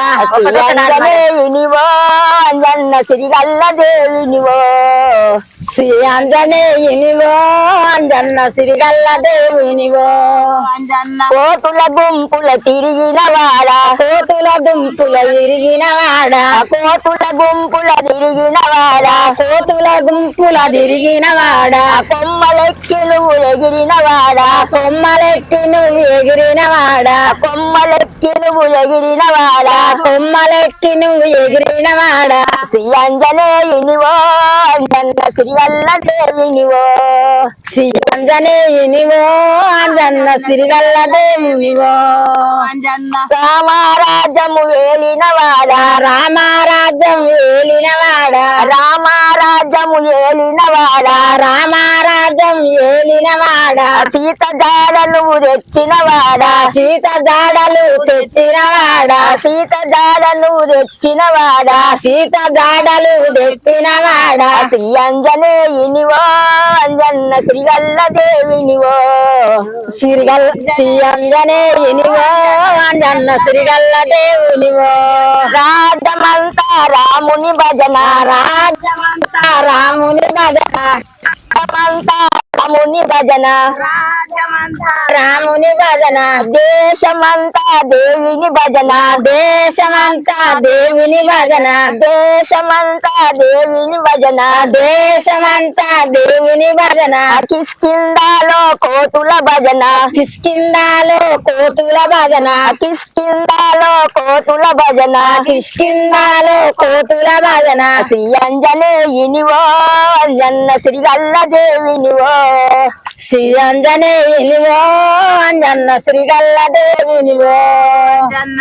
అంజనేయునివో అంజన్న సిరిగల్ల దేవినివో శ్రీ ఆంజనేయునివో అంజన్న సిరిగల్ల దేవునివో. అంజన్న. కోతుల గుంపుల తిరిగిన వాడా. కోతుల దుంపుల ఇరిగిన వాడ. కోతుల గుంపుల తిరిగిన వాడా. కోతుల గుంపుల తిరిగిన వాడ. కొమ్మలెక్కి నువ్వు ఎగిరిన వాడా. కొమ్మలెక్కి నువ్వు ఎగిరిన వాడ. కొమ్మలెక్కి నువ్వు ఎగిరిన వాడా. కొమ్మలెక్కి నువ్వు ఎగిరిన వాడ. శ్రీ అంజనేయునివో. అంజన్న శ్రీవల్ల దేవినివో. శ్రీ ఆంజనేయునివో అంజన్న సిరిగల్ల దేవునివో. అంజన్న. రామారాజ్యము వేలిన వాడా రామారాజ్యం ఏలిన వాడ. రామారాజ్యం ఏలిన వాడ సీత జాడలు నువ్వు తెచ్చిన వాడ సీత జాడలు తెచ్చిన వాడ సీత జాడలు తెచ్చిన వాడ సీత జాడలు తెచ్చిన వాడ శ్రీ అంజనేయునివో అంజన్న శ్రీగల్ల దేవినివో. శ్రీగల్ శ్రీ అంజనేయునివో అంజన్న శ్రీగల్ల దేవునివో. రాజమంతా రాముని భజన. రాజ్యమంతా రాముని భజన. రాజమంతా రాముని భజన రాజమంతా రాముని భజన దేశమంతా దేవిని భజన దేశమంతా దేవిని భజన దేశమంతా దేవిని భజన దేశమంతా దేవిని భజన. కిష్కిందాలో కోతుల భజన. కిష్కిందాలో కోతుల భజన. కిష్కిందాలో కోతుల భజన. కిష్కిందాలో కోతుల భజన. శ్రీ అంజనేయునివో అంజన్న శ్రీగల్ల దేవినివో శ్రీ అంజనేయునివో అంజన్న శ్రీగల్ల దేవునివో అంజన్న.